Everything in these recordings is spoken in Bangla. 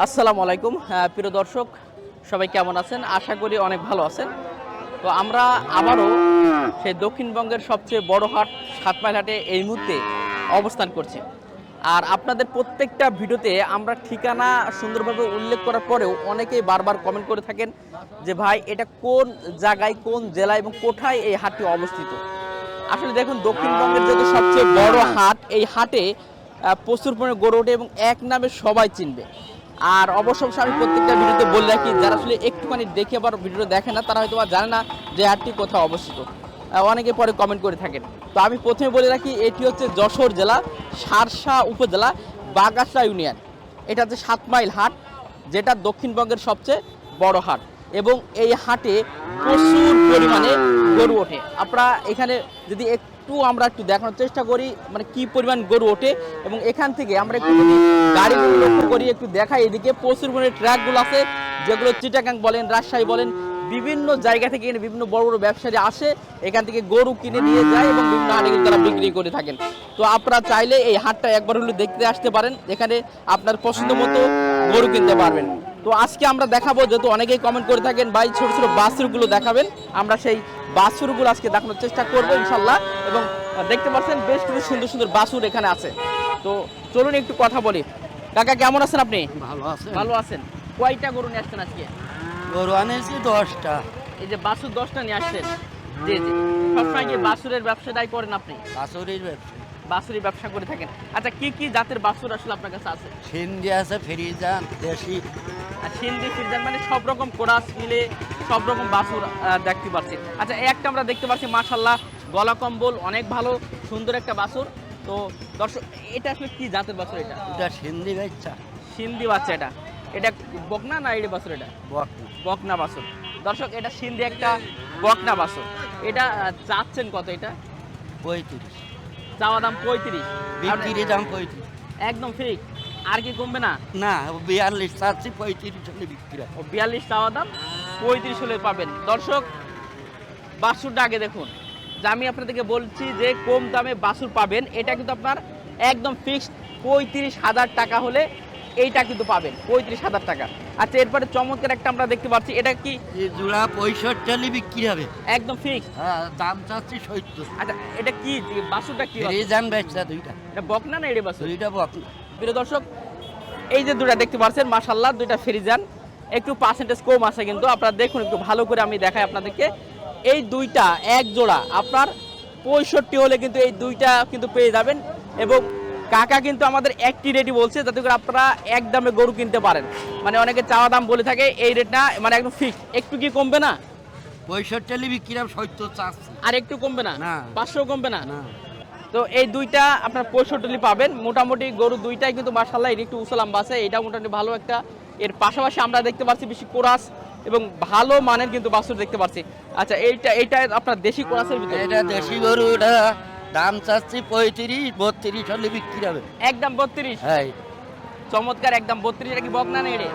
আসসালামু আলাইকুম। প্রিয় দর্শক, সবাই কেমন আছেন? আশা করি অনেক ভালো আছেন। তো আমরা আবারও সেই দক্ষিণবঙ্গের সবচেয়ে বড় হাট সাতমাইল হাটে এই মুহূর্তে অবস্থান করছি। আর আপনাদের প্রত্যেকটা ভিডিওতে আমরা ঠিকানা সুন্দরভাবে উল্লেখ করার পরেও অনেকেই বারবার কমেন্ট করে থাকেন যে, ভাই, এটা কোন জায়গায়, কোন জেলায় এবং কোথায় এই হাটটি অবস্থিত? আসলে দেখুন, দক্ষিণবঙ্গের যেহেতু সবচেয়ে বড় হাট, এই হাটে প্রচুর পরিমাণে গড়ে ওঠে এবং এক নামে সবাই চিনবে। আর অবশ্য আমি প্রত্যেকটা ভিডিওতে বলে রাখি, যারা আসলে একটুখানি দেখে আবার ভিডিও দেখে না, তারা হয়তো বা জানে না যে হাটটি কোথায় অবস্থিত। অনেকে পরে কমেন্ট করে থাকেন। তো আমি প্রথমে বলে রাখি, এটি হচ্ছে যশোর জেলা, সারসা উপজেলা বাগাসা ইউনিয়ন। এটা হচ্ছে সাত মাইল হাট, যেটা দক্ষিণবঙ্গের সবচেয়ে বড় হাট। এবং এই হাটে প্রচুর পরিমাণে গরু ওঠে। আপনারা এখানে যদি একটু আমরা একটু দেখানোর চেষ্টা করি মানে কি পরিমাণ গরু ওঠে এবং এখান থেকে আমরা একটু যদি গাড়িগুলো লক্ষ্য করি, একটু দেখাই এদিকে। প্রচুর পরিমাণে ট্র্যাকগুলো আছে, যেগুলো চিটাগাং বলেন, রাজশাহী বলেন, বিভিন্ন জায়গা থেকে এখানে বিভিন্ন বড় বড় ব্যবসায়ী আসে, এখান থেকে গরু কিনে নিয়ে যায় এবং বিভিন্ন হাটে কিন্তু তারা বিক্রি করে থাকেন। তো আপনারা চাইলে এই হাটটা একবার হলে দেখতে আসতে পারেন, এখানে আপনার পছন্দ মতো গরু কিনতে পারবেন। তো আজকে আমরা দেখাবো যেহেতু অনেকেই কমেন্ট করে থাকেন ভাই ছোট ছোট বাছুরগুলো দেখাবেন। আমরা সেই বাছুরগুলো আজকে দেখানোর চেষ্টা করব ইনশাল্লাহ। এবং দেখতে পাচ্ছেন বেশ কিছু সুন্দর সুন্দর বাছুর এখানে আছে। তো চলুন একটু কথা বলি। কাকা কেমন আছেন আপনি? ভালো আছেন। ভালো আছেন। কয়টা গরু নিয়ে আসছেন আজকে? গরু আনেছি দশটা। এই যে বাসুর দশটা নিয়ে আসছেন। জি জি। সবসময় কি বাছুরের ব্যবসাটাই করেন আপনি? বাছুরির ব্যবসা। ব্যবসা করে থাকেন। আচ্ছা কি কি জাতের বাছুর আসলে আপনার কাছে আছে? সিন্ধি আছে ফ্রিজান দেশি। আর সিন্ধি ফিরজান মানে সব রকম কোরাস মিলে সব রকম বাছুর দেখতে পাচ্ছি। আচ্ছা একটা আমরা দেখতে পাচ্ছি মাশাল্লাহ গলা কম্বল অনেক ভালো সুন্দর একটা বাছুর তো দর্শক এটা আসলে কি জাতের বাছুর এটা? এটা সিন্ধি বাচ্চা। সিন্ধি বাচ্চা এটা। এটা বকনা না এটা বাছুর এটা? বক বকনা বাছুর দর্শক এটা সিন্ধি একটা বকনা বাছুর এটা চাচ্ছেন কত এটা? পঁয়ত্রিশ। চাওয়া দাম পঁয়ত্রিশ। দাম পঁয়ত্রিশ। একদম ঠিক। আর কি কমবে না? না বিয়াল্লিশ চাচ্ছি পঁয়ত্রিশ হলে বিক্রি হয়। বিয়াল্লিশ চাওয়া দাম পঁয়ত্রিশ হলে পাবেন। দর্শক বাছুরটা আগে দেখুন। যে আমি আপনাদেরকে বলছি যে কম দামে বাছুর পাবেন এটা কিন্তু আপনার একদম ফিক্সড পঁয়ত্রিশ হাজার টাকা হলে এইটা কিন্তু পাবেন পঁয়ত্রিশ হাজার টাকা। আচ্ছা এরপরে চমৎকার একটা আমরা দেখতে পাচ্ছি এটা কি? জোড়া পঁয়ষট্টি হলে বিক্রি হবে। একদম ফিক্সড হ্যাঁ দাম চাচ্ছি সত্তর। আচ্ছা এটা কি বাছুরটা কি? ফ্রিজান দুইটা। এটা বকনা না এটা দুইটা বক প্রিয় দর্শক এই যে দুটা দেখতে পাচ্ছেন মাশাল্লাহ দুইটা ফ্রিজান। একটু পার্সেন্টেজ কম আছে কিন্তু আপনারা দেখুন একটু ভালো করে আমি দেখাই আপনাদেরকে। এই দুইটা এক জোড়া আপনার পঁয়ষট্টি হলে কিন্তু এই দুইটা কিন্তু পেয়ে যাবেন। এবং কাকা কিন্তু আমাদের একটি রেটই বলছে যাতে করে আপনারা এক দামে গরু কিনতে পারেন। মানে অনেকে চাওয়া দাম বলে থাকে এই রেট না মানে একদম ফিক্স একটু কি কমবে না? পঁয়ষট্টি সত্তর আর একটু কমবে না? না। পাঁচশো কমবে না। তো এই দুইটা আপনার পঁয়ষট্টি পাবেন। মোটামুটি গরু দুইটাই কিন্তু মার্শাল্লাহ এর একটু উসলাম বাসে এটা মোটামুটি ভালো একটা। এর পাশাপাশি আমরা দেখতে পাচ্ছি বেশি কোরাস এবং ভালো মানের কিন্তু বাছুর দেখতে পাচ্ছি। আচ্ছা এইটা এইটা আপনার দেশি কোরাসের ভিতরে? এটা দেশি গরু এটা দাম চাচ্ছি পঁয়ত্রিশ বত্রিশ হলে বিক্রি হবে। একদম বত্রিশ? হ্যাঁ। চমৎকার একদম বত্রিশ। এটা কি বকনা না না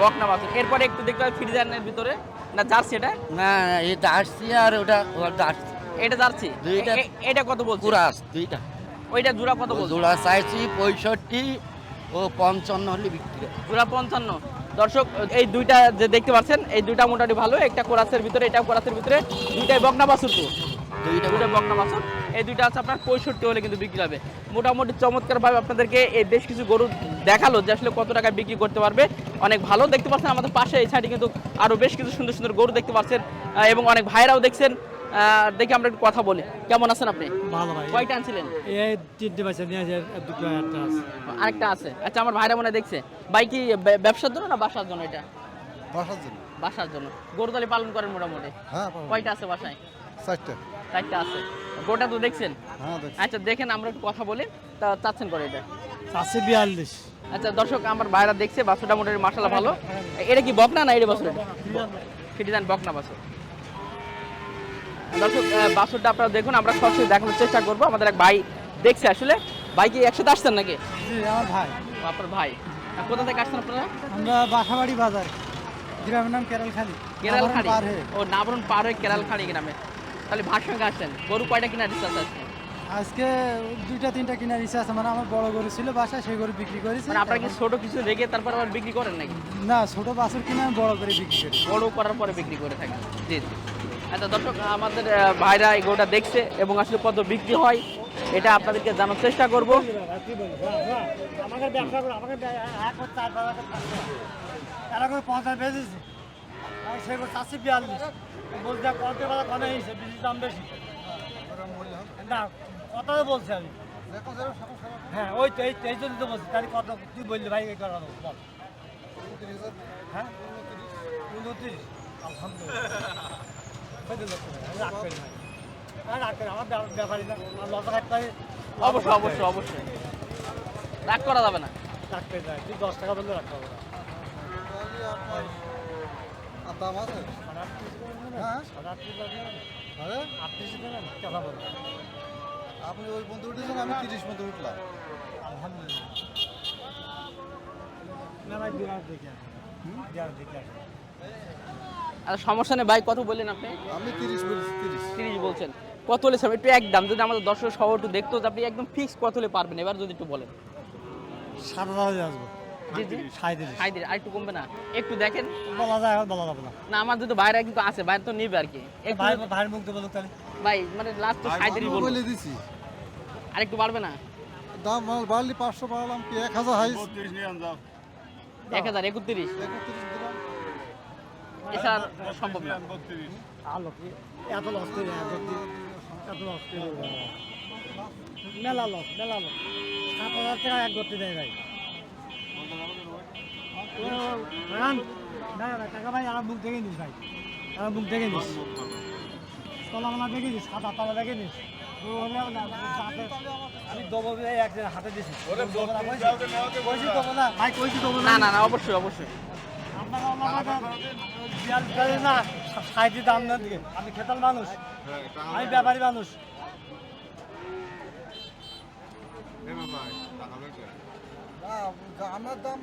বকনা। বাছুর। এরপরে একটু দেখতে পাচ্ছি ফ্রিজারের ভিতরে। না জার্সি এটা? না এই দাসছি আর ওটা দাসছি এটা জার্সি দুইটা। এটা কত বলছো কুরাস দুইটা। ওইটা জোড়া কত বলছো জোড়া চাইছি পঁয়ষট্টি ও পঞ্চান্ন হলে বিক্রি। জোড়া পঞ্চান্ন। দর্শক এই দুইটা যে দেখতে পাচ্ছেন এই দুইটা মোটামুটি ভালো। একটা কোরাসের ভিতরে এটা কোরাসের ভিতরে। দুইটাই বকনা বাছুর তো? দুইটা দুইটা বকনা বাছুর। এই দুইটা আছে আপনার পঁয়ষট্টি হলে কিন্তু বিক্রি হবে। মোটামুটি চমৎকার ভাবে আপনাদেরকে এই বেশ কিছু গরু দেখাল যে আসলে কত টাকা বিক্রি করতে পারবে। অনেক ভালো দেখতে পাচ্ছেন আমাদের পাশে এই সাইডে কিন্তু আরও বেশ কিছু সুন্দর সুন্দর গরু দেখতে পাচ্ছেন এবং অনেক ভাইরাও দেখছেন। দেখি আমরা একটু কথা বলি। কেমন আছেন আপনি? ভালো ভাই। কয়টা আনছিলেন? এই তিনটে বাচ্চা নিয়ে আর দুটো একটা আছে। আরেকটা আছে। আচ্ছা আমার ভাইরা মনে দেখছে। ভাই কি ব্যবসার জন্য না বাসার জন্য এটা? বাসার জন্য। বাসার জন্য। গরু পালন করেন মোটামুটি? হ্যাঁ কয়টা আছে বাসায়? চারটে। চারটা আছে। গোটা তো দেখছেন? হ্যাঁ দেখছি। আচ্ছা দেখেন আমরা একটু কথা বলি। তা চাচ্ছেন করে এটা? আছে বিয়াল্লিশ। আচ্ছা দর্শক আমার ভাইরা দেখছে বাসুটা মোটামুটি মাসালা ভালো। এটা কি বকনা না এটা বাসুর এটা সেটি বকনা বাসুর দর্শক বাসুরটা আপনারা দেখুন আমরা সরাসরি দেখানোর চেষ্টা করব। আমাদের এক ভাই দেখছে আসলে। ভাই কি একসাথে আসছেন নাকি? আমার ভাই। আপনার ভাই। কোথা থেকে আসছেন আপনারা? আমরা বাসাবাড়ি বাজার। গ্রামের নাম কেরালখালি। হয়ে। ও নাবরণ পার হয়ে কেরালখাড়ি গ্রামে। তাহলে ভার সঙ্গে আসছেন গরু কয়টা কিনা ডিস্টেন্স আছে আজকে? দুইটা তিনটা ইচ্ছা আছে। মানে আমার বড় গরু ছিল বাসায় সেই গরু বিক্রি করেছি। মানে আপনারা কি ছোট কিছু রেখে তারপর আবার বিক্রি করেন নাকি? না ছোট বাছুর কিনে আমি বড় করে বিক্রি করি। বড় করার পরে বিক্রি করে থাকেন। জি জি। আচ্ছা দর্শক, আমাদের ভাইরা এগুলোটা দেখছে এবং আসলে কত বিক্রি হয়, এটা আপনাদেরকে জানার চেষ্টা করব। বলছি আমি হ্যাঁ ওই তো এই জন্য বলছি তাহলে কত তুই বললি ভাই এই বল হ্যাঁ আলহামদুলিল্লাহ। অবশ্যই অবশ্যই অবশ্যই রাগ করা যাবে না দশ টাকা বললে রাখ পাবো না আর দাম আছে সাড়ে আটত্রিশ করে নেবেন? সাড়ে আটত্রিশ করে নেবেন? আরে আটত্রিশ নেবেন? কথা বলো। আপনি ওই বন্ধু উঠেছেন আমি তিরিশ বন্ধু উঠলাম আলহামদুলিল্লাহ। না। আর সমস্যা নেই ভাই কত বললেন আপনি? আমি তিরিশ বলেছি তিরিশ। তিরিশ বলছেন। কত হলে ছাড়বেন? একটু একদম যদি আমাদের দর্শক সহ একটু দেখতো আপনি একদম ফিক্স কত হলে পারবেন? এবার যদি একটু বলেন। সাত হাজারে আসব। একটু কমবে না। একটু দেখেন। বলা যায় বলা যাবে না। না আমার যদি ভাইরা কিন্তু আছে ভাইরা তো নিবে আর কি। ভাই ভাইয়ের মুখ দিয়ে তাহলে। ভাই মানে লাস্ট তো সাইদেরই বলে দিছি। আর একটু পারবে না? দাম বাড়লি পাঁচশো বাড়ালাম কি? এক হাজার হাইস। এক হাজার একত্রিশ। এছাড়া সম্ভব না। আলো এত লস করে এত লস করে মেলা লস মেলা লস সাত হাজার টাকা এক করতে দেয় ভাই। না না টাকা ভাই আমার মুখ দেখে নিস ভাই। আমার মুখ দেখে নিস। তলামালা দেখে নিস হাত তলা দেখে নিস। আমি দেবো হাতে দিছি। না না না অবশ্যই অবশ্যই। দাম না দিকে আমি খেতাল মানুষ আমি ব্যাপারী মানুষ আমার দাম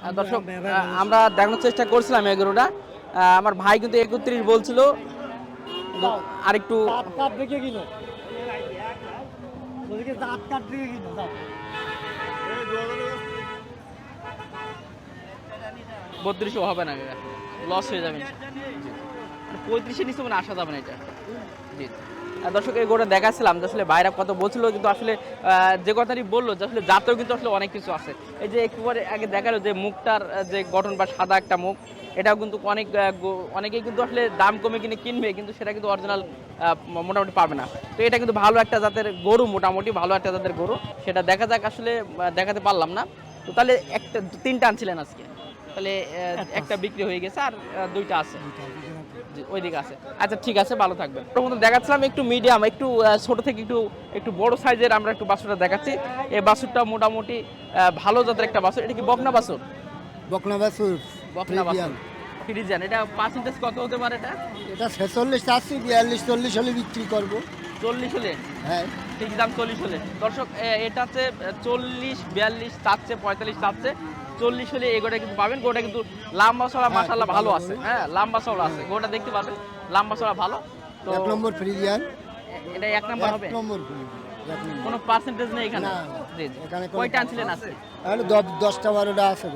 হ্যাঁ দর্শক আমরা দেখানোর চেষ্টা করছিলাম এগুলোটা আমার ভাই কিন্তু একত্রিশ বলছিল। আরেকটু কাট দেখে কিনো। ওদিকে দাঁত কাট দেখে কিনো দাও। বত্রিশও হবে না লস হয়ে যাবে। পঁয়ত্রিশে নিচে মানে আসা যাবে না এটা। জি। আর দর্শক এই গোটা দেখাচ্ছিলাম যে আসলে বাইরে কত বলছিল কিন্তু আসলে যে কথাটি বলল যে আসলে জাতেও কিন্তু আসলে অনেক কিছু আছে। এই যে একটু পরে আগে দেখাল যে মুখটার যে গঠন বা সাদা একটা মুখ এটাও কিন্তু অনেক অনেকেই কিন্তু আসলে দাম কমে কিনে কিনবে কিন্তু সেটা কিন্তু অরিজিনাল মোটামুটি পাবে না। তো এটা কিন্তু ভালো একটা জাতের গরু মোটামুটি ভালো একটা জাতের গরু। সেটা দেখা যাক আসলে দেখাতে পারলাম না। তো তাহলে একটা তিনটা আনছিলেন আজকে। তাহলে একটা। বিক্রি হয়ে গেছে আর দুইটা আছে। ওইদিকে আছে। আচ্ছা ঠিক আছে ভালো থাকবেন। প্রথমত দেখাচ্ছিলাম একটু মিডিয়াম একটু ছোট থেকে একটু একটু বড় সাইজের আমরা একটু বাছুরটা দেখাচ্ছি। এই বাছুরটা মোটামুটি ভালো জাতের একটা বাছুর এটা কি বকনা বাছুর বকনা বাছুর বকনা বাছুর ফ্রিজিয়ান। এটা পার্সেন্টেজ কত হতে পারে এটা? এটা ছেচল্লিশ চাচ্ছি বিয়াল্লিশ চল্লিশ হলে বিক্রি করব। চল্লিশ হলে? হ্যাঁ। ঠিক দাম চল্লিশ হলে। দর্শক এ- এটা হচ্ছে চল্লিশ বিয়াল্লিশ চাচ্ছে পঁয়তাল্লিশ চাচ্ছে। চল্লিশ হলে এই গোটা কিন্তু পাবেন। গোটা কিন্তু লাম্বা ছড়া মাসাল্লাহ ভালো আছে। হ্যাঁ লাম্বা ছড়া আছে। গোটা দেখতে পাবেন লাম্বা ছড়া ভালো। তো এক নম্বর ফ্রিজিয়ান। এটা এক নাম্বার হবে? এক নম্বর। কোনো পার্সেন্টেজ নেই এখানে? এখানে কয়টা আনছিলেন আজকে? তাহলে দশ- দশটা বারোটা আছে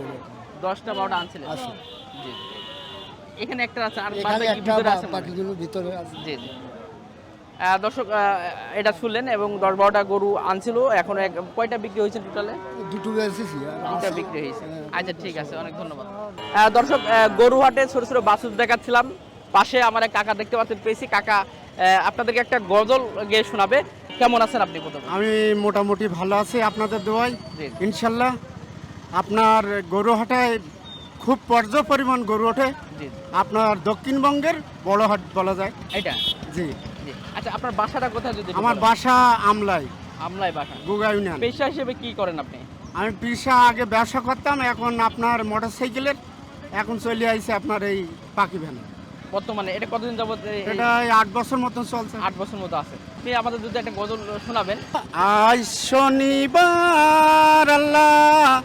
দশটা বারোটা আনছিলেন? আছে। জি। এখানে একটা আছে আর বাকি ভিতরে আছে হয়। বাকিগুলো ভিতরে আছে। জি জি। দর্শক এটা শুনলেন এবং দশ বারোটা গরু আনছিল। এখন এক কয়টা বিক্রি হয়েছে টোটালে? দুটো আছে। বিক্রি হয়েছে। হ্যাঁ। আচ্ছা ঠিক আছে অনেক ধন্যবাদ। দর্শক গরু হাটে ছোট ছোট বাছুর দেখাচ্ছিলাম। পাশে আমার এক কাকা দেখতে পাচ্ছেন পেয়েছি। কাকা আপনাদেরকে একটা গজল গিয়ে শোনাবে। কেমন আছেন আপনি প্রথমে? আমি মোটামুটি ভালো আছি আপনাদের দোয়াই ইনশাল্লাহ আপনার গরু হাটায় খুব পর্য পরিমাণ গরু ওঠে। আপনার দক্ষিণবঙ্গের বড় হাট বলা যায়। এটা জি। আচ্ছা আপনার বাসাটা কোথায় যদি আমার বাসা আমলাই। আমলাই বাসা। গুগা ইউনিয়ন। পেশা হিসেবে কি করেন আপনি? আমি পিসা আগে ব্যবসা করতাম এখন আপনার মোটর সাইকেলের এখন চলে আইছে আপনার এই পাখি ভ্যানে। বর্তমানে এটা কতদিন যাবত এটা আট বছর মতন চলছে। আট বছর মতো আছে। আপনি আমাদের যদি একটা গজল শোনাবেন। আজ শনিবার আল্লাহ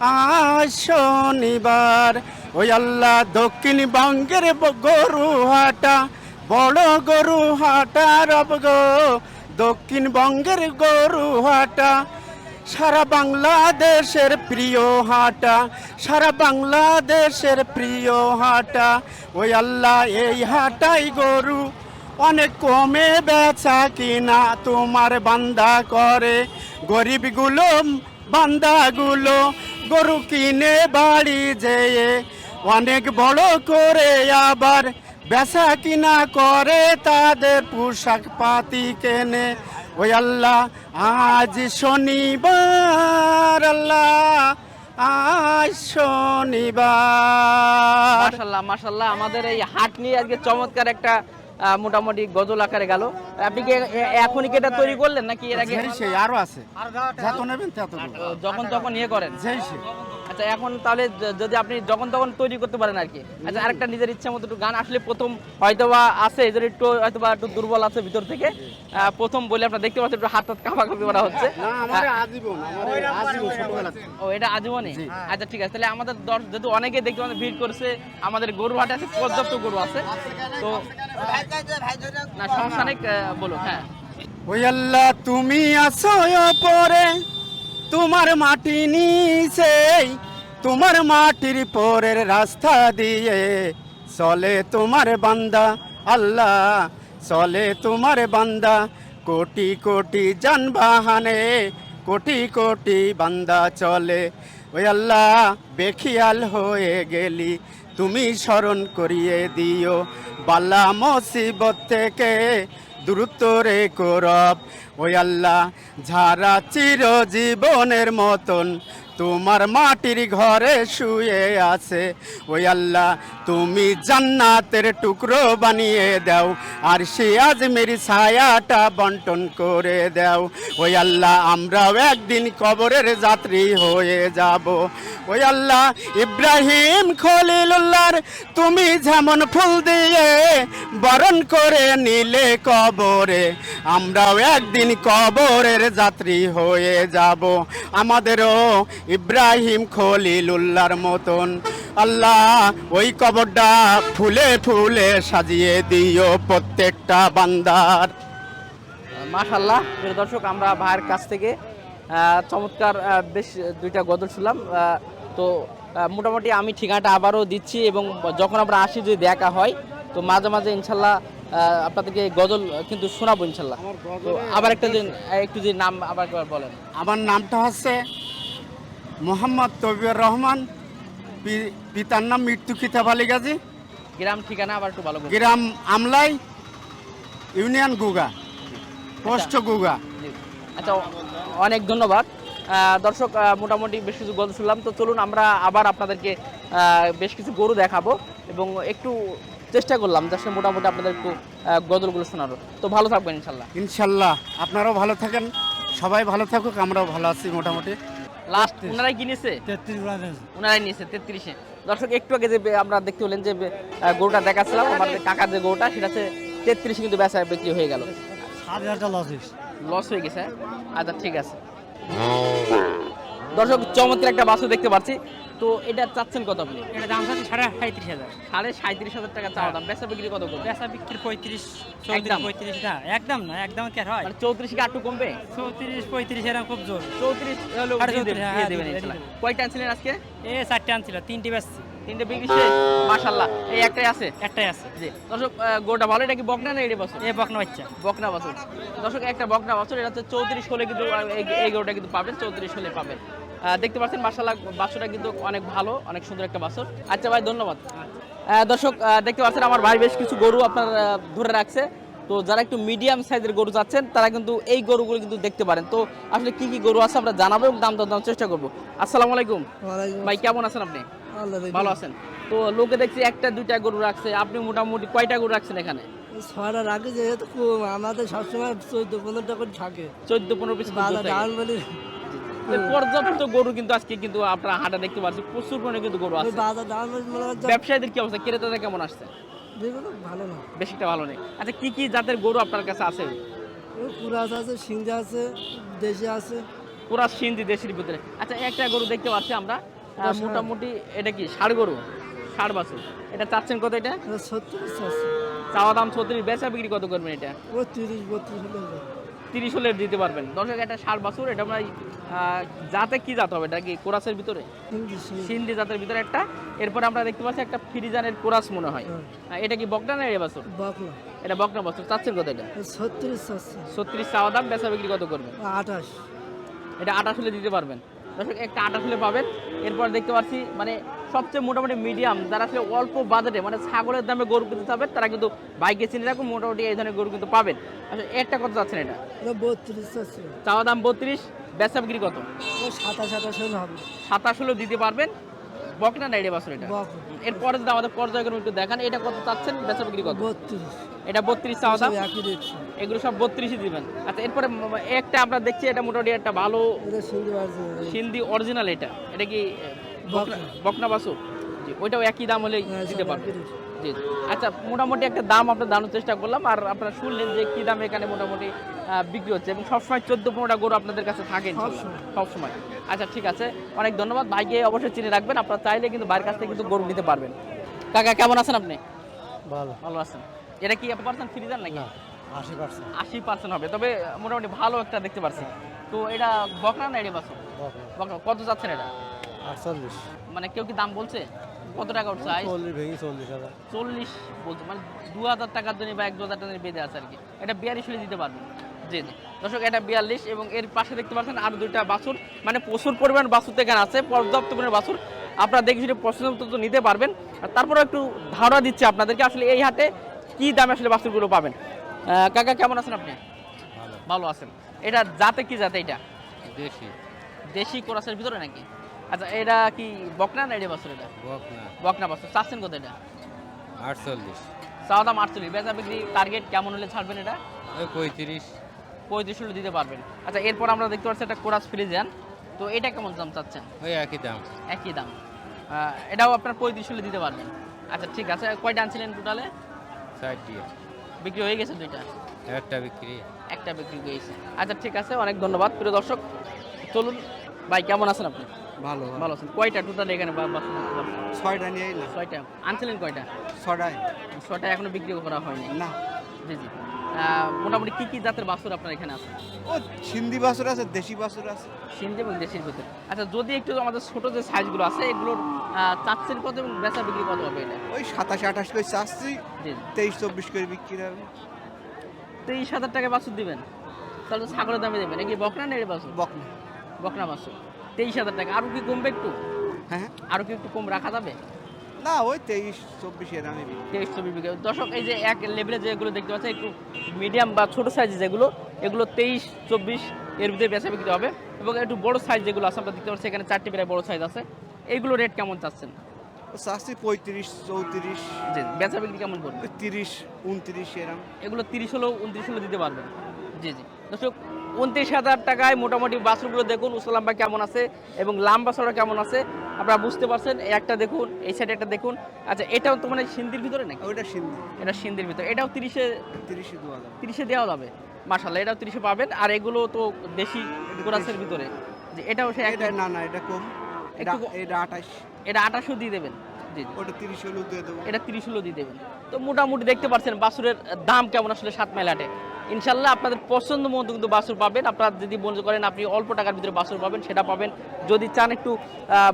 আজ শনিবার ওই আল্লাহ দক্ষিণ বঙ্গের ব- গরু হাটা বড় গরু হাটা রব গো। দক্ষিণ বঙ্গের গরু হাটা, সারা বাংলাদেশের প্রিয় হাটা, সারা বাংলাদেশের প্রিয় হাটা। ওই আল্লাহ এই হাটাই গরু, অনেক কমে বেচা কিনা তোমার বান্দা করে। গরিবগুলো বান্দাগুলো গরু কিনে বাড়ি যেয়ে, অনেক বড় করে আবার বেচা কিনা করে তাদের পোশাক পাতি কেনে। ওই আল্লাহ, আজ শনিবার আল্লাহ, আজ শনিবার। মাশাল্লাহ মাশাল্লাহ, আমাদের এই হাট নিয়ে আজকে চমৎকার একটা মোটামুটি গজল আকারে গেল। আপনি কি এখনই কি এটা তৈরি করলেন নাকি এর আগে? সেই আরও আছে। যত নেবেন তত যখন তখন ইয়ে করেন। আচ্ছা এখন তাহলে যদি আপনি যখন তখন তৈরি করতে পারেন আর কি। আচ্ছা আরেকটা নিজের ইচ্ছা মতো একটু গান। আসলে প্রথম হয়তোবা আছে এদের একটু হয়তোবা একটু দুর্বল আছে ভিতর থেকে। আহ, প্রথম বলে আপনারা দেখতে পাচ্ছেন একটু হাত হাত কাঁপাকাঁপি করা হচ্ছে। না আমার আজীবন আমার আজীবন ছোটবেলা ও এটা আজীবনে আচ্ছা ঠিক আছে। তাহলে আমাদের দর যেহেতু অনেকে দেখতে পাচ্ছেন ভিড় করছে আমাদের গরু হাটে আছে পর্যাপ্ত গরু আছে। তো না, সমস্যা নেই বলো হ্যাঁ। ওই আল্লাহ, তুমি আসো পরে তোমার মাটি নিচে তোমার মাটির পরের রাস্তা দিয়ে। চলে তোমার বান্দা, আল্লাহ, চলে তোমার বান্দা, কোটি কোটি যানবাহানে, কোটি কোটি বান্দা চলে। ওই আল্লাহ, বেখিয়াল হয়ে গেলি তুমি স্মরণ করিয়ে দিও। বাল্লা মসিবত থেকে দ্রুত রে করব। ওই আল্লাহ, যারা চিরজীবনের মতন তোমার মাটির ঘরে শুয়ে আছে। ওই আল্লাহ, তুমি জান্নাতের টুকরো বানিয়ে দাও, আর সে আজমের ছায়াটা বন্টন করে দাও। ওই আল্লাহ, আমরাও একদিন কবরের যাত্রী হয়ে যাব। ওই আল্লাহ, ইব্রাহিম খলিলুল্লাহর তুমি যেমন ফুল দিয়ে বরণ করে নিলে কবরে, আমরাও একদিন কবরের যাত্রী হয়ে যাব। আমাদেরও ইব্রাহিম খলিলুল্লাহর মতন। আল্লাহ ওই কবরটা ফুলে ফুলে সাজিয়ে দিও প্রত্যেকটা বান্দার। মাশাল্লাহ প্রিয় দর্শক আমরা ভাইয়ের কাছ থেকে চমৎকার বেশ দুইটা গজল শুনলাম। তো মোটামুটি আমি ঠিকানাটা আবারও দিচ্ছি এবং যখন আমরা আসি যদি দেখা হয় তো মাঝে মাঝে ইনশাল্লাহ আপনাদেরকে গজল কিন্তু শোনাবো ইনশাল্লাহ তো আবার একটা একটু যদি নাম আবার বলেন। আমার নামটা হচ্ছে মোহাম্মদ তবিউর রহমান পিতার নাম মৃত্যু খিতাব আলী গাজী। গ্রাম ঠিকানা আবার একটু ভালো গ্রাম আমলাই ইউনিয়ন গুগা পোস্ট গুগা। আচ্ছা অনেক ধন্যবাদ। দর্শক মোটামুটি বেশ কিছু গরু শুনলাম। তো চলুন আমরা আবার আপনাদেরকে বেশ কিছু গরু দেখাবো এবং একটু চেষ্টা করলাম যাতে মোটামুটি আপনাদের একটু আহ, গজলগুলো শোনারো। তো ভালো থাকবেন ইনশাল্লাহ। ইনশাল্লাহ। আপনারাও ভালো থাকেন। সবাই ভালো থাকুক আমরাও ভালো আছি মোটামুটি। লাস্ট ওনারাই কিনেছে ওনারাই নিয়েছে তেত্রিশে। দর্শক একটু আগে যে আমরা দেখতে পেলেন যে গরুটা দেখাচ্ছিলাম আমাদের কাকার যে গরুটা সেটা হচ্ছে তেত্রিশে কিন্তু বেচা বিক্রি হয়ে গেল। লস লস হয়ে গেছে হ্যাঁ? আচ্ছা ঠিক আছে। দর্শক চমৎকার একটা বাসু দেখতে পাচ্ছি। তো এটা চাচ্ছেন কত আপনি? এটা দাম হচ্ছে সাড়ে সাঁত্রিশ হাজার। সাড়ে সাঁত্রিশ হাজার টাকা চাওয়া দাম। বেচা বিক্রি কত করবে বেচা বিক্রি পঁয়ত্রিশ একদম? পঁয়ত্রিশ না একদম না একদম কি হয়? মানে চৌত্রিশ কি আটটু কমবে? চৌত্রিশ পঁয়ত্রিশ এরকম খুব জোর। চৌত্রিশ হলো দিয়ে দেবেন, চৌত্রিশ, হ্যাঁ। কয়টা আনছিলেন আজকে? এ চারটে আনছিল তিনটে বেচছি। তিনটে বিক্রি শেষ মাশাল্লাহ এই একটাই আছে? একটাই আছে। জি। দর্শক গোটা ভালো এটা কি বকনা না এড়ে বছর? এ বকনা বাচ্চা। বকনা বছর। দর্শক একটা বকনা বছর এটা হচ্ছে চৌত্রিশ হলে কিন্তু এই- গরুটা কিন্তু পাবেন চৌত্রিশ হলে পাবেন। দেখতে পাচ্ছেন মাসাল্লাহ বাছরটা কিন্তু অনেক ভালো অনেক সুন্দর একটা বাছর আচ্ছা ভাই ধন্যবাদ। দর্শক দেখতে পাচ্ছেন আমার ভাই বেশ কিছু গরু আপনার ধরে রাখছে। তো যারা একটু মিডিয়াম সাইজের গরু যাচ্ছেন তারা কিন্তু এই গরুগুলো কিন্তু দেখতে পারেন। তো আসলে কি কি গরু আছে আমরা জানাব এবং দাম দেওয়ার চেষ্টা করব। আসসালামু আলাইকুম। ভাই কেমন আছেন আপনি? ভালো আছেন? তো লোকে দেখছি একটা দুইটা গরু রাখছে। আপনি মোটামুটি কয়টা গরু রাখছেন এখানে? ছড়া রাখে যেহেতু আমাদের সবসময় চোদ্দ পনেরোটা করে থাকে। চোদ্দ পনেরো পিস পর্যাপ্ত গরু কিন্তু আজকে কিন্তু আপনারা হাটে দেখতে পাচ্ছি প্রচুর পরিমাণে কিন্তু গরু আছে। হয় ব্যবসায়ীদের কি অবস্থা? ক্রেতাদের কেমন আসছে? ভালো না। বেশিটা ভালো নেই। আচ্ছা কি কি জাতের গরু আপনার কাছে আছে? কুরাস আছে সিংজা আছে দেশি আছে। পুরা সিন্ধি দেশের ভিতরে। আচ্ছা একটা গরু দেখতে পাচ্ছি আমরা। মোটামুটি এটা কি ষাড় গরু? ষাড় বাছুর। এটা চাচ্ছেন কত এটা? ছত্রিশ চাওয়া দাম ছত্রিশ বেচা বিক্রি কত করবেন এটা? ও তিরিশ বত্রিশ। তিরিশ হলে দিতে পারবেন। দর্শক একটা ষাড় বাছুর এটা আমরা জাতে কি জাত হবে? এটা কি কোরাসের ভিতরে? সিন্ধি জাতের ভিতরে একটা। এরপরে আমরা দেখতে পাচ্ছি একটা ফ্রিজানের কোরাস মনে হয়। হ্যাঁ। এটা কি বকনা না এ বাছুর? এটা বকনা বাছুর। চাচ্ছেন কত এটা? ছত্রিশ ছত্রিশ চাওয়া দাম বেচা বিক্রি কত করবেন? আঠাশ। এটা আটাশ হলে দিতে পারবেন। দর্শক একটা আটাশ হলে পাবেন। এরপর দেখতে পাচ্ছি মানে সবচেয়ে মোটামুটি মিডিয়াম যারা আসলে অল্প বাজেটে মানে ছাগলের দামে গরু কিনতে চাবেন তারা কিন্তু বাইকে চিনে রাখুন মোটামুটি এই ধরনের গরু কিন্তু পাবেন। আসলে একটা কত যাচ্ছেন এটা? বত্রিশ চাওয়া দাম বত্রিশ বেচা বিক্রি কত? সাতাশ আঠাশ হলে হবে। সাতাশ হলেও দিতে পারবেন। বকনা না এটা বাছর এটা। এরপরে যদি আমাদের পর্যায়ক্রমে একটু দেখান এটা কত চাচ্ছেন বেচা বিক্রি কত? বত্রিশ। এটা বত্রিশ চাওয়া দাম? এগুলো সব বত্রিশই দিবেন। আচ্ছা এরপরে একটা আমরা দেখছি এটা মোটামুটি একটা ভালো সিন্ধি অরিজিনাল এটা। এটা কি বকনা বাসু? জি ওইটাও একই দাম হলেই হ্যাঁ, দিতে পারবেন জি জি। আচ্ছা মোটামুটি একটা দাম আপনার জানার চেষ্টা করলাম আর আপনারা শুনলেন যে কি দামে এখানে মোটামুটি বিক্রি হচ্ছে এবং সবসময় চোদ্দ পনেরোটা গরু আপনাদের কাছে থাকে সবসময়। আচ্ছা ঠিক আছে। অনেক ধন্যবাদ। ভাইকে অবশ্যই চিনে রাখবেন। আপনারা চাইলে কিন্তু বাইরের কাছ থেকে কিন্তু গরু নিতে পারবেন। কাকা কেমন আছেন আপনি? ভালো। ভালো আছেন। এটা কি পার্সেন্ট ফ্রি দেন নাকি? আশি পার্সেন্ট আশি পার্সেন্ট হবে। তবে মোটামুটি ভালো একটা দেখতে পাচ্ছি তো এটা বকনা না এটা বাসু? বকনা। কত যাচ্ছেন এটা? আটচল্লিশ। মানে কেউ কি দাম বলছে? কত টাকা উঠছে? আইস চল্লিশ ভেঙে চল্লিশ হাজার। চল্লিশ বলছে মানে দু হাজার টাকার জন্য বা এক দু হাজার টাকার বেঁধে আছে আর কি। এটা বিয়াল্লিশ হলে দিতে পারবেন জি জি। দর্শক এটা বিয়াল্লিশ এবং এর পাশে দেখতে পাচ্ছেন আর দুইটা বাছুর। মানে প্রচুর পরিমাণ বাছুর এখানে আছে পর্যাপ্ত পরিমাণ বাছুর। আপনারা দেখে পছন্দ মতো নিতে পারবেন। আর তারপরে একটু ধারণা দিচ্ছি আপনাদেরকে আসলে এই হাটে কি দামে আসলে বাছুরগুলো পাবেন। আহ, কাকা কেমন আছেন আপনি? ভালো আছেন। এটা জাতে কি জাতে এটা? দেশি। দেশি কোরাসের ভিতরে নাকি? আচ্ছা এটা কি বকনা না এটা বাছুর এটা? বকনা। বকনা বাছুর চাচ্ছেন কত এটা? আটচল্লিশ। চাওয়া দাম আটচল্লিশ বেচা বিক্রি টার্গেট কেমন হলে ছাড়বেন এটা? পঁয়ত্রিশ। পঁয়ত্রিশ হলে দিতে পারবেন। আচ্ছা এরপর আমরা দেখতে পাচ্ছি একটা কোরাস ফ্রিজিয়ান। তো এটা কেমন দাম চাচ্ছেন? ওই একই দাম। একই দাম। এটাও আপনার পঁয়ত্রিশ হলে দিতে পারবেন। আচ্ছা ঠিক আছে কয়টা আনছিলেন টোটালে ষাট বিক্রি হয়ে গেছে দুইটা? একটা বিক্রি। একটা বিক্রি হয়ে গেছে। আচ্ছা ঠিক আছে অনেক ধন্যবাদ। প্রিয় দর্শক চলুন ভাই কেমন আছেন আপনি? ভালো ভালো। আছেন। কয়টা টোটাল এখানে ছয়টা নিয়ে এলাম ছয়টা। আনছিলেন কয়টা? ছটায় ছয়টা এখনও বিক্রি করা হয়নি? না। জি জি। মোটামুটি কি কি জাতের বাছুর আপনার এখানে আছে? ও সিন্ধি বাছুর আছে দেশি বাছুর আছে। সিন্ধি এবং দেশের ভিতরে। আচ্ছা যদি একটু আমাদের ছোট যে সাইজগুলো আছে এগুলোর চাচ্ছেন কত এবং বেচা বিক্রি কত হবে এটা? ওই সাতাশ আঠাশ করে চাচ্ছি। তেইশ চব্বিশ করে বিক্রি হবে। তেইশ হাজার টাকা বাছুর দিবেন? তাহলে ছাগলের দামে দেবেন। নাকি বকনা নেই বাছুর? বকনা। বকনা বাছুর। তেইশ হাজার টাকা। আরও কি কমবে একটু? হ্যাঁ আরও কি একটু কম রাখা যাবে? না ওই তেইশ চব্বিশ এর আমি তেইশ চব্বিশ বিঘা। দর্শক এই যে এক লেভেলে যেগুলো দেখতে পাচ্ছেন একটু মিডিয়াম বা ছোট সাইজ যেগুলো এগুলো তেইশ চব্বিশ এর ভিতরে বেচা বিক্রি হবে। এবং একটু বড় সাইজ যেগুলো আছে আমরা দেখতে পাচ্ছি এখানে চারটি প্রায় বড় সাইজ আছে। এইগুলো রেট কেমন চাচ্ছেন? চাচ্ছি পঁয়ত্রিশ চৌত্রিশ। জি বেচা বিক্রি কেমন করবে? তিরিশ উনত্রিশ এরম। এগুলো তিরিশ হলেও উনত্রিশ হলেও দিতে পারবেন। জি জি। দর্শক উনত্রিশ হাজার টাকায় মোটামুটি বাছুরগুলো দেখুন উসলাম্বা কেমন আছে এবং লাম্বা ছড়া কেমন আছে আপনারা বুঝতে পারছেন। একটা দেখুন এই সাইডে একটা দেখুন। আচ্ছা এটাও তো মানে সিন্ধির ভিতরে নাকি? ওইটা সিন্ধি এটা সিন্ধির ভিতরে। এটাও তিরিশে তিরিশে দু হাজার তিরিশে দেওয়া যাবে। মার্শাল্লাহ এটাও তিরিশে পাবেন। আর এগুলো তো দেশি গোরাসের ভিতরে। যে এটাও সে একটা না না এটা কম। এটা এটা আঠাশ। এটা আঠাশও দিয়ে দেবেন। জি জি। ওটা তিরিশ হলেও দিয়ে দেবো। এটা তিরিশ হলেও দিয়ে দেবেন। তো মোটামুটি দেখতে পাচ্ছেন বাসুরের দাম কেমন আসলে সাত মাইল হাটে। ইনশাল্লাহ আপনাদের পছন্দ মতো কিন্তু বাসুর পাবেন। আপনারা যদি মনে করেন আপনি অল্প টাকার ভিতরে বাসুর পাবেন সেটা পাবেন। যদি চান একটু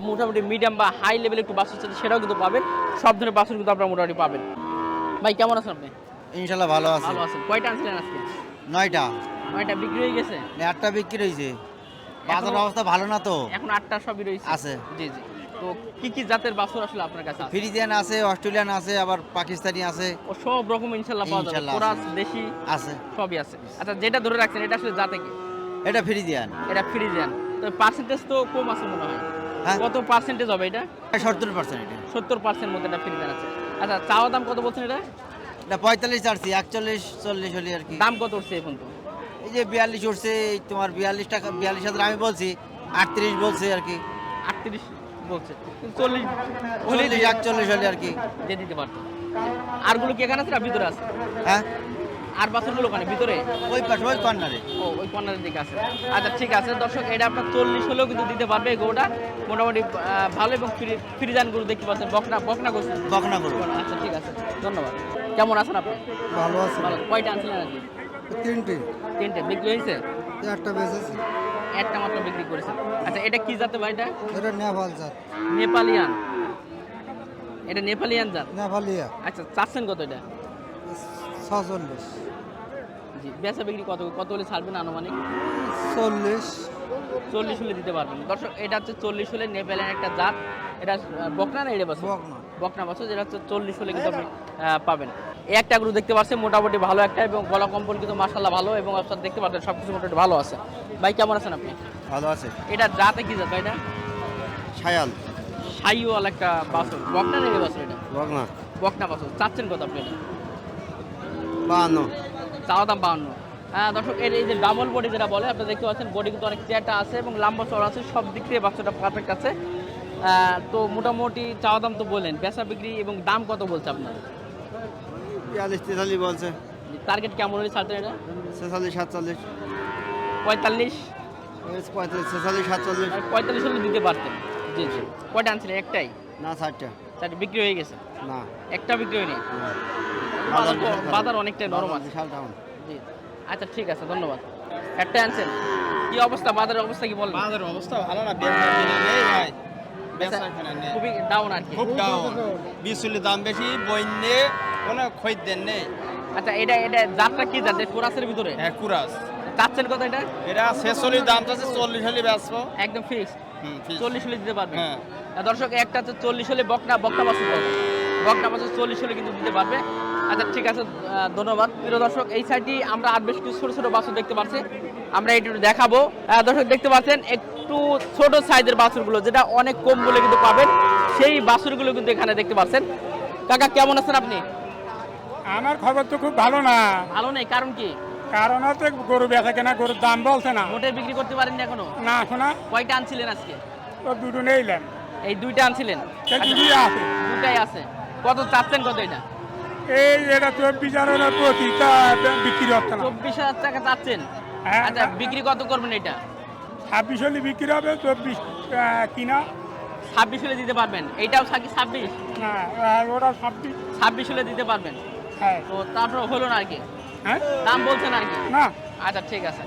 মোটামুটি মিডিয়াম বা হাই লেভেলে একটু বাসুর চান সেটাও কিন্তু পাবেন। সব ধরনের বাসুর কিন্তু আপনারা মোটামুটি পাবেন। ভাই কেমন আছেন আপনি? ইনশাল্লাহ ভালো আছে। ভালো আছেন। কয়টা আনছিলেন আজকে? নয়টা। নয়টা বিক্রি হয়ে গেছে? আটটা বিক্রি হয়েছে। বাজার অবস্থা ভালো না তো? এখন আটটা সবই রয়েছে। আছে। জি জি। তো কি কি জাতের বাছুর আসলে আপনার কাছে ফ্রিজিয়ান আছে অস্ট্রেলিয়ান আছে আবার পাকিস্তানি আছে। ও সব রকম ইনশাল্লাহ পাওয়া যাবে। কোরাস। দেশি? আছে। সবই আছে। আচ্ছা যেটা ধরে রাখছেন এটা আসলে জাতে কি? এটা ফ্রিজিয়ান। এটা ফ্রিজিয়ান। তো পার্সেন্টেজ তো কম আছে মনে হয়। হ্যাঁ। কত পার্সেন্টেজ হবে এটা? সত্তর পার্সেন্ট এটা। সত্তর পার্সেন্ট মতো এটা ফ্রিজিয়ান আছে। আচ্ছা চাওয়া দাম কত বলছেন এটা? এটা পঁয়তাল্লিশ চারছি একচল্লিশ চল্লিশ হলি আর কি। দাম কত উঠছে এখন তো? এই যে বিয়াল্লিশ উঠছে তোমার বিয়াল্লিশ টাকা বিয়াল্লিশ হাজার আমি বলছি আটত্রিশ বলছে আর কি। আটত্রিশ বলছে। চল্লিশ চল্লিশ একচল্লিশ হলি আর কি। দিয়ে দিতে পারতো। আরগুলো কি এখানে আছে না ভিতরে আছে? হ্যাঁ। আর বাছুরগুলো ওখানে ভিতরে? ওই পাশে ওই কর্নারে। ও ওই কর্নারের দিকে আছে। আচ্ছা ঠিক আছে। দর্শক এটা আপনার চল্লিশ হলেও কিন্তু দিতে পারবে গরুটা। মোটামুটি ভালো এবং ফ্রি- ফ্রিজান গরু দেখতে পাচ্ছেন। বকনা বকনা গরু। বকনা গরু। আচ্ছা ঠিক আছে। ধন্যবাদ। কেমন আছেন আপনি? ভালো আছে। ভালো। কয়টা আনছিলেন আজকে? তিনটে। তিনটে। বিক্রি হয়েছে? একটা বেঁচেছি। একটা মাত্র বিক্রি করেছেন। আচ্ছা এটা কি জাতে ভাই এটা? এটা নেপাল জাত। নেপালিয়ান। এটা নেপালিয়ান জাত? নেপালিয়া। আচ্ছা চাচ্ছেন কত এটা? ছচল্লিশ। জি বেচা বিক্রি কত কত হলে ছাড়বেন আনুমানিক? চল্লিশ। চল্লিশ হলে দিতে পারবেন। দর্শক এটা হচ্ছে চল্লিশ হলে নেপালিয়ান একটা জাত। এটা বকনা না এটা বকনা। বকনা বছর যেটা হচ্ছে চল্লিশ হলে কিন্তু আপনি পাবেন। এই একটা গরু দেখতে পাচ্ছেন মোটামুটি ভালো একটা এবং গলা কম্বল কিন্তু মাসাল্লাহ ভালো এবং আপনার দেখতে পাচ্ছেন সব কিছু মোটামুটি ভালো আছে। ভাই কেমন আছেন আপনি? ভালো আছে। এটা জাতে কি জাত এটা? সায়াল সাইওয়াল একটা বাছর। বকনা নেই বাছর এটা? বকনা। বকনা বাছর। চাচ্ছেন কত আপনি এটা? বাহান্ন। চাওয়া দাম বাহান্ন। হ্যাঁ দর্শক এর এই যে ডাবল বডি যেটা বলে আপনি দেখতে পাচ্ছেন বডি কিন্তু অনেক চেয়ারটা আছে এবং লম্বা চড়া আছে সব দিক থেকে বাচ্চাটা পারফেক্ট আছে। তো মোটামুটি চাওয়া দাম তো বললেন। বেচা বিক্রি এবং দাম কত বলছে আপনার? বিয়াল্লিশ তেতাল্লিশ বলছে। টার্গেট কেমন হলে ছাড়তেন এটা? ছেচল্লিশ সাতচল্লিশ। পঁয়তাল্লিশ? পঁয়তাল্লিশ ছেচল্লিশ সাতচল্লিশ। পঁয়তাল্লিশ হলে দিতে পারতেন। জি জি। কয়টা আনছিলেন? একটাই? না ষাটটা চারটে বিক্রি হয়ে গেছে? না। একটা বিক্রি হয়নি। বাজার অনেকটাই নরম আছে। জি। আচ্ছা ঠিক আছে ধন্যবাদ। একটা আনছেন? কি অবস্থা? বাজারের অবস্থা কি বলেন? বাজারের অবস্থা ভালো না নেই ভাই। খুবই ডাউন আর কি। খুব ডাউন বিচুলির দাম বেশি বন্যে কোনো খরিদ্দের নেই। আচ্ছা এটা এটা জাতটা কি জাত? কোরাসের ভিতরে? হ্যাঁ কুরাস। চাচ্ছেন কত এটা? এটা ছেচল্লিশ দাম চাচ্ছে চল্লিশ হলে বেচবো। একদম ফিক্স চল্লিশ হলে দিতে পারবে? হ্যাঁ। দর্শক একটা হচ্ছে চল্লিশ হলে বকনা বকনা বাসুর বকনা বাসুর চল্লিশ হলে কিন্তু দিতে পারবে। আচ্ছা ঠিক আছে ধন্যবাদ। প্রিয় দর্শক এই সাইডটি আমরা আর বেশ কিছু ছোট ছোট বাছুর দেখতে পাচ্ছি আমরা একটু দেখাবো। দর্শক দেখতে পাচ্ছেন একটু ছোট সাইজের বাছুরগুলো যেটা অনেক কম বলে কিন্তু পাবেন। সেই বাছুরগুলো কিন্তু এখানে দেখতে পাচ্ছেন। কাকা কেমন আছেন আপনি? আমার খবর তো খুব ভালো না। ভালো নেই কারণ কি? কারণ হচ্ছে গরু বেচা কেনা গরুর দাম বলছে না। মোটে বিক্রি করতে পারেননি এখনও? না শোনা। কয়টা আনছিলেন আজকে? তো দুটো নেইলেন এই দুইটা আনছিলেন? আচ্ছা, দুটোই আছে। দুটাই আছে। কত চাচ্ছেন কত এটা? এই এটা চব্বিশ হাজার প্রতিটা বিক্রি হচ্ছে না। চব্বিশ হাজার টাকা চাচ্ছেন? হ্যাঁ, আচ্ছা বিক্রি কত করবেন এটা? ছাব্বিশ হলে বিক্রি হবে চব্বিশ কিনা। ছাব্বিশ হলে দিতে পারবেন। এইটাও ছাব্বিশ? না ওটা ছাব্বিশ। ছাব্বিশ হলে দিতে পারবেন। হ্যাঁ। তো তারপর হলো না আর কি? হ্যাঁ? দাম বলছেন আর কি? না। আচ্ছা ঠিক আছে।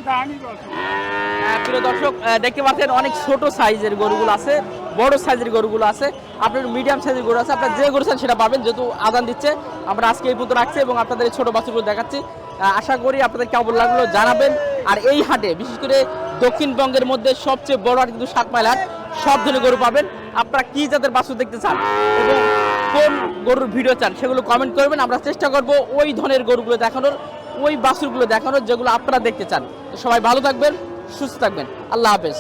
প্রিয় দর্শক দেখতে পাচ্ছেন অনেক ছোট সাইজের গরুগুলো আছে বড় সাইজের গরুগুলো আছে আপনার মিডিয়াম সাইজের গরু আছে আপনার যে গরু চান সেটা পাবেন যেহেতু আদান দিচ্ছে আমরা আজকে এই পর্যন্ত রাখছি এবং আপনাদের এই ছোট বাছুরগুলো দেখাচ্ছি। আশা করি আপনাদের কেমন লাগল জানাবেন আর এই হাটে বিশেষ করে দক্ষিণবঙ্গের মধ্যে সবচেয়ে বড় হাট কিন্তু সাত মাইল হাট সব ধরনের গরু পাবেন। আপনারা কি জাতের বাছুর দেখতে চান? এবং কোন গরুর ভিডিও চান সেগুলো কমেন্ট করবেন। আমরা চেষ্টা করব ওই ধরনের গরুগুলো দেখানোর, ওই বাসুরগুলো দেখানোর যেগুলো আপনারা দেখতে চান। সবাই ভালো থাকবেন, সুস্থ থাকবেন। আল্লাহ হাফেজ।